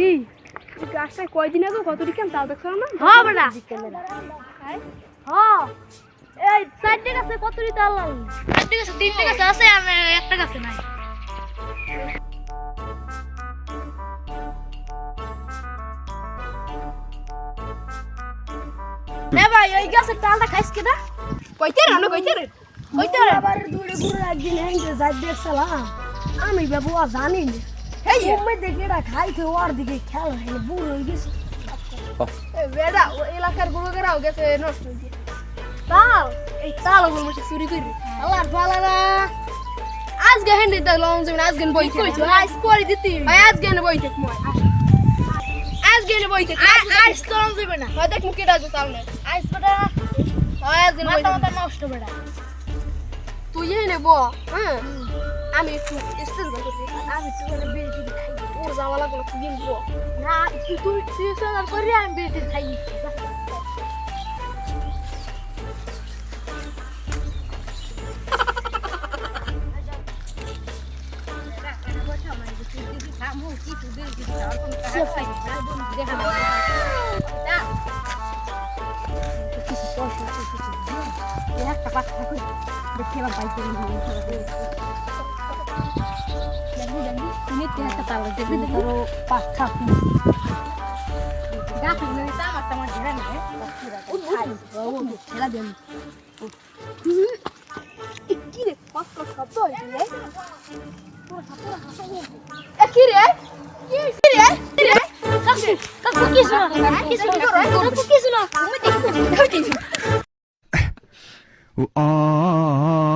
কি এই গাছটায় কয়দিন আগে কত দিকে তাল দেখছ না। হ্যাঁ বেটা। হ্যাঁ? এই চারটে গাছে কত দিতে আল্লাহ চারটে গাছে তিনটে গাছে আছে আর একটা গাছে নাই। ভাই এই গাছের তালটা খাইস কেনা কইতে রে কইতে রে? হইতে রে। আবার দূরে ঘুরে একদিন হেঁটে যাই দেখছিলাম আমি বাবু জানি না। হেই মুম্বাই দেখে এটা খাইতে ওর দিকে খেলা হয় বুড়ো হয়ে গেছে। বেড়া ও এলাকার গুলোকেরাও গেছে নষ্ট হয়ে গিয়ে। তাল এই তাল ওগুলো মাসে চুরি করবি আল্লাহর পালারা আজকে হেন্ডি দা লং যাবেন আজকে বই কইছো? আজ পরে দিতি। ভাই আজকে এনে বই দেখ মই। আজকে এনে বই দেখ আইস তো যাবে না। হয় দেখ মুখে রাজু তালনে আইস বেটা আজকে মাথা মাথা নষ্ট বেটা তুই এনে ব হ্যাঁ? আমি একটু স্টেজ করতে আমি একটু মানে বেশি খাই। ও যাওয়া লাগল তুই এনে ব না তুই তুই বেটে খাই। একটা পাখা করে দেখে এবার বাইকে তুমি তিন একটা তাল দেখবি ধরো পাখা গাছ নিয়ে তামাক তামাক ঘেরা না খেলা দেন কি রে কত কত শব্দ হইছে রে এ কি রে কি রে কি রে কাকু কাকু কি শোনা কি শোনা কাকু কি শোনা আমি দেখি Ooh, ah,